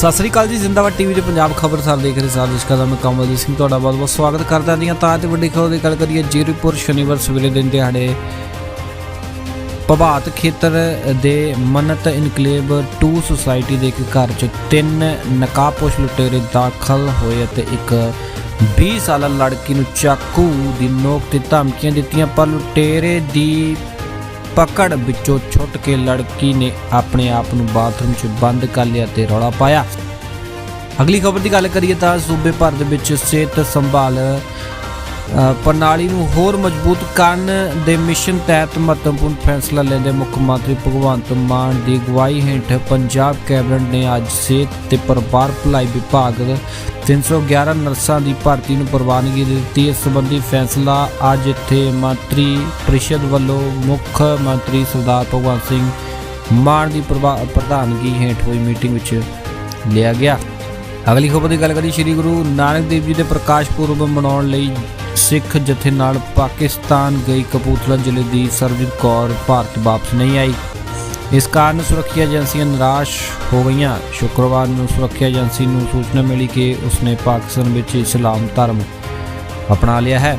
ਸਤਿ ਸ੍ਰੀ ਅਕਾਲ ਜੀ, ਜ਼ਿੰਦਾਬਾਦ ਟੀਵੀ ਤੇ ਪੰਜਾਬ ਖਬਰਸਾਰ ਦੇਖ ਰਹੇ ਸਾਰੇ ਦਰਸ਼ਕਾਂ ਦਾ ਮੈਂ ਕਮਲਜੀਤ ਸਿੰਘ, ਤੁਹਾਡਾ ਬਹੁਤ ਬਹੁਤ ਸਵਾਗਤ ਕਰਦਾ ਹਾਂ ਤਾਂ ਅੱਜ ਵੱਡੀ ਖਬਰ ਦੀ ਗੱਲ ਕਰੀਏ, ਜੀਰਪੁਰ ਸ਼ਨੀਵਾਰ ਸਵੇਰੇ ਦਿਨ ਦਿਹਾੜੇ ਪ੍ਰਭਾਤ ਖੇਤਰ ਦੇ ਮੰਨਤ ਇਨਕਲੇਵ 2 ਸੁਸਾਇਟੀ ਦੇ ਇੱਕ ਘਰ 'ਚ ਤਿੰਨ ਨਕਾਬਪੋਸ਼ ਲੁਟੇਰੇ ਦਾਖਲ ਹੋਏ ਅਤੇ ਇੱਕ 20 ਸਾਲਾ ਲੜਕੀ ਨੂੰ ਚਾਕੂ ਦੀ ਨੋਕ ਤੇ ਧਮਕੀਆਂ ਦਿੱਤੀਆਂ, ਪਰ ਲੁਟੇਰੇ ਦੀ ਪਕੜ ਵਿੱਚੋਂ ਛੁੱਟ ਕੇ ਲੜਕੀ ਨੇ ਆਪਣੇ ਆਪ ਨੂੰ ਬਾਥਰੂਮ 'ਚ ਬੰਦ ਕਰ ਲਿਆ ਤੇ ਰੌਲਾ ਪਾਇਆ। ਅਗਲੀ ਖਬਰ ਦੀ ਗੱਲ ਕਰੀਏ ਤਾਂ ਸੂਬੇ ਭਰ ਦੇ ਵਿੱਚ ਸਿਹਤ ਸੰਭਾਲ ਪ੍ਰਣਾਲੀ ਨੂੰ ਹੋਰ ਮਜ਼ਬੂਤ ਕਰਨ ਦੇ ਮਿਸ਼ਨ ਤਹਿਤ ਮਹੱਤਵਪੂਰਨ ਫੈਸਲਾ ਲੈਂਦੇ ਮੁੱਖ ਮੰਤਰੀ ਭਗਵੰਤ ਮਾਨ ਦੀ ਅਗਵਾਈ ਹੇਠ ਪੰਜਾਬ ਕੈਬਨਿਟ ਨੇ ਅੱਜ ਸਿਹਤ ਤੇ ਪਰਿਵਾਰ ਭਲਾਈ ਵਿਭਾਗ 311 ਨਰਸਾਂ ਦੀ ਭਰਤੀ ਨੂੰ ਪ੍ਰਵਾਨਗੀ ਦੇ ਦਿੱਤੀ। ਇਸ ਸੰਬੰਧੀ ਫੈਸਲਾ ਅੱਜ ਇੱਥੇ ਮੰਤਰੀ ਪ੍ਰੀਸ਼ਦ ਵੱਲੋਂ ਮੁੱਖ ਮੰਤਰੀ ਸਰਦਾਰ ਭਗਵੰਤ ਸਿੰਘ ਮਾਨ ਦੀ ਪ੍ਰਵਾ- ਪ੍ਰਧਾਨਗੀ ਹੇਠ ਹੋਈ ਮੀਟਿੰਗ ਵਿੱਚ ਲਿਆ ਗਿਆ। ਅਗਲੀ ਖਬਰ ਦੀ ਗੱਲ ਕਰੀ ਸ੍ਰੀ ਗੁਰੂ ਨਾਨਕ ਦੇਵ ਜੀ ਦੇ ਪ੍ਰਕਾਸ਼ ਪੁਰਬ ਮਨਾਉਣ ਲਈ ਸਿੱਖ ਜਥੇ ਨਾਲ ਪਾਕਿਸਤਾਨ ਗਈ ਕਪੂਰਥਲਾ ਜ਼ਿਲ੍ਹੇ ਦੀ ਸਰਬਜੀਤ ਕੌਰ ਭਾਰਤ ਵਾਪਸ ਨਹੀਂ ਆਈ। ਇਸ ਕਾਰਨ ਸੁਰੱਖਿਆ ਏਜੰਸੀਆਂ ਨਿਰਾਸ਼ ਹੋ ਗਈਆਂ। ਸ਼ੁੱਕਰਵਾਰ ਨੂੰ ਸੁਰੱਖਿਆ ਏਜੰਸੀ ਨੂੰ ਸੂਚਨਾ ਮਿਲੀ ਕਿ ਉਸਨੇ ਪਾਕਿਸਤਾਨ ਵਿੱਚ ਇਸਲਾਮ ਧਰਮ ਅਪਣਾ ਲਿਆ ਹੈ।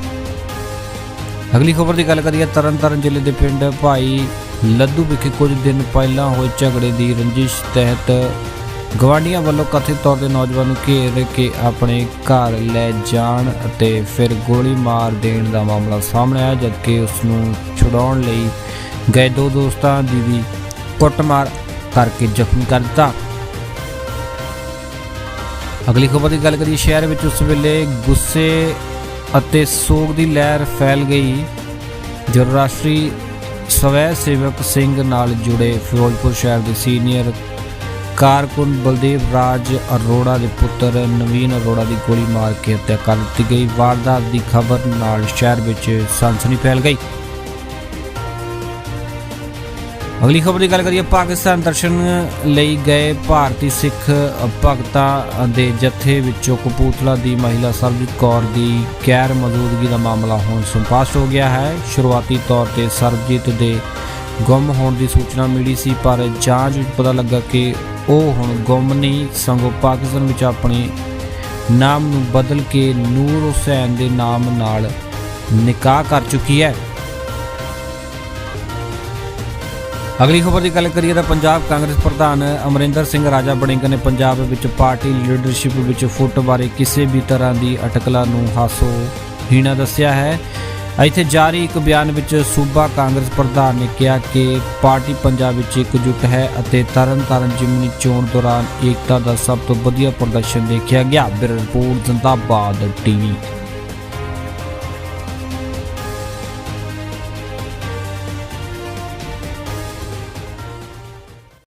ਅਗਲੀ ਖਬਰ ਦੀ ਗੱਲ ਕਰੀਏ, ਤਰਨਤਾਰਨ ਜ਼ਿਲ੍ਹੇ ਦੇ ਪਿੰਡ ਭਾਈ ਲੱਦੂ ਵਿਖੇ ਕੁਝ ਦਿਨ ਪਹਿਲਾਂ ਹੋਏ ਝਗੜੇ ਦੀ ਰੰਜਿਸ਼ ਤਹਿਤ ਗਵਾਂਡੀਆਂ ਵੱਲੋਂ ਕਥਿਤ ਤੌਰ ਤੇ ਨੌਜਵਾਨ ਨੂੰ ਘੇਰ ਕੇ ਆਪਣੇ ਘਰ ਲੈ ਜਾਣ ਅਤੇ ਫਿਰ ਗੋਲੀ ਮਾਰ ਦੇਣ ਦਾ ਮਾਮਲਾ ਸਾਹਮਣੇ ਆਇਆ, ਜਦਕਿ ਉਸ ਨੂੰ ਛੁਡਾਉਣ ਲਈ ਗਏ ਦੋ ਦੋਸਤਾਂ ਦੀ ਵੀ ਕੁੱਟਮਾਰ ਕਰਕੇ ਜ਼ਖਮੀ ਕਰ ਦਿੱਤਾ। ਅਗਲੀ ਖਬਰ ਦੀ ਗੱਲ ਕਰੀਏ, ਸ਼ਹਿਰ ਵਿੱਚ ਉਸ ਵੇਲੇ ਗੁੱਸੇ ਅਤੇ ਸੋਗ ਦੀ ਲਹਿਰ ਫੈਲ ਗਈ ਜੋ ਰਾਸ਼ਟਰੀ ਸਵੈ ਸੇਵਕ ਸਿੰਘ ਨਾਲ ਜੁੜੇ ਫਿਰੋਜ਼ਪੁਰ ਸ਼ਹਿਰ ਦੇ ਸੀਨੀਅਰ ਕਾਰਕੁਨ ਬਲਦੇਵ ਰਾਜ ਅਰੋੜਾ ਦੇ ਪੁੱਤਰ ਨਵੀਨ ਅਰੋੜਾ ਦੀ ਗੋਲੀ ਮਾਰ ਕੇ ਹੱਤਿਆ ਕਰ ਦਿੱਤੀ ਗਈ। ਵਾਰਦਾਤ ਦੀ ਖਬਰ ਨਾਲ ਸ਼ਹਿਰ ਵਿੱਚ ਸਨਸਨੀ ਫੈਲ ਗਈ। ਅਗਲੀ ਖਬਰ ਦੀ ਗੱਲ ਕਰੀਏ, ਪਾਕਿਸਤਾਨ ਦਰਸ਼ਨ ਲਈ ਗਏ ਭਾਰਤੀ ਸਿੱਖ ਭਗਤਾਂ ਦੇ ਜਥੇ ਵਿੱਚੋਂ ਕਪੂਰਥਲਾ ਦੀ ਮਹਿਲਾ ਸਰਬਜੀਤ ਕੌਰ ਦੀ ਗੈਰ ਮੌਜੂਦਗੀ ਦਾ ਮਾਮਲਾ ਹੁਣ ਸੰਪਾਸ਼ਟ ਹੋ ਗਿਆ ਹੈ। ਸ਼ੁਰੂਆਤੀ ਤੌਰ ਤੇ ਸਰਬਜੀਤ ਦੇ ਗੁੰਮ ਹੋਣ ਦੀ ਸੂਚਨਾ ਮਿਲੀ ਸੀ, ਪਰ ਜਾਂਚ ਵਿੱਚ ਪਤਾ ਲੱਗਾ ਕਿ ਉਹ ਹੁਣ ਗੁੰਮ ਨਹੀਂ, ਸਗੋਂ ਪਾਕਿਸਤਾਨ ਵਿੱਚ ਆਪਣੇ ਨਾਮ ਨੂੰ ਬਦਲ ਕੇ ਨੂਰ ਹੁਸੈਨ ਦੇ ਨਾਮ ਨਾਲ ਨਿਕਾਹ ਕਰ ਚੁੱਕੀ ਹੈ। ਅਗਲੀ ਖਬਰ ਦੀ ਗੱਲ ਕਰੀਏ ਤਾਂ ਪੰਜਾਬ ਕਾਂਗਰਸ ਪ੍ਰਧਾਨ ਅਮਰਿੰਦਰ ਸਿੰਘ ਰਾਜਾ ਬੜਿੰਗ ਨੇ ਪੰਜਾਬ ਵਿੱਚ ਪਾਰਟੀ ਲੀਡਰਸ਼ਿਪ ਵਿੱਚ ਫੁੱਟ ਬਾਰੇ ਕਿਸੇ ਵੀ ਤਰ੍ਹਾਂ ਦੀ ਅਟਕਲਾਂ ਨੂੰ ਹਾਸੋ ਹੀਣਾ ਦੱਸਿਆ ਹੈ। ਇੱਥੇ ਜਾਰੀ ਇੱਕ ਬਿਆਨ ਵਿੱਚ ਸੂਬਾ ਕਾਂਗਰਸ ਪ੍ਰਧਾਨ ਨੇ ਕਿਹਾ ਕਿ ਪਾਰਟੀ ਪੰਜਾਬ ਵਿੱਚ ਇਕਜੁੱਟ ਹੈ ਅਤੇ ਤਰਨਤਾਰਨ ਜਿਮਨੀ ਚੋਣ ਦੌਰਾਨ ਏਕਤਾ ਦਾ ਸਭ ਤੋਂ ਵਧੀਆ ਪ੍ਰਦਰਸ਼ਨ ਦੇਖਿਆ ਗਿਆ। ਬਿਰ ਰਿਪੋਰਟ ਜ਼ਿੰਦਾਬਾਦ ਟੀਵੀ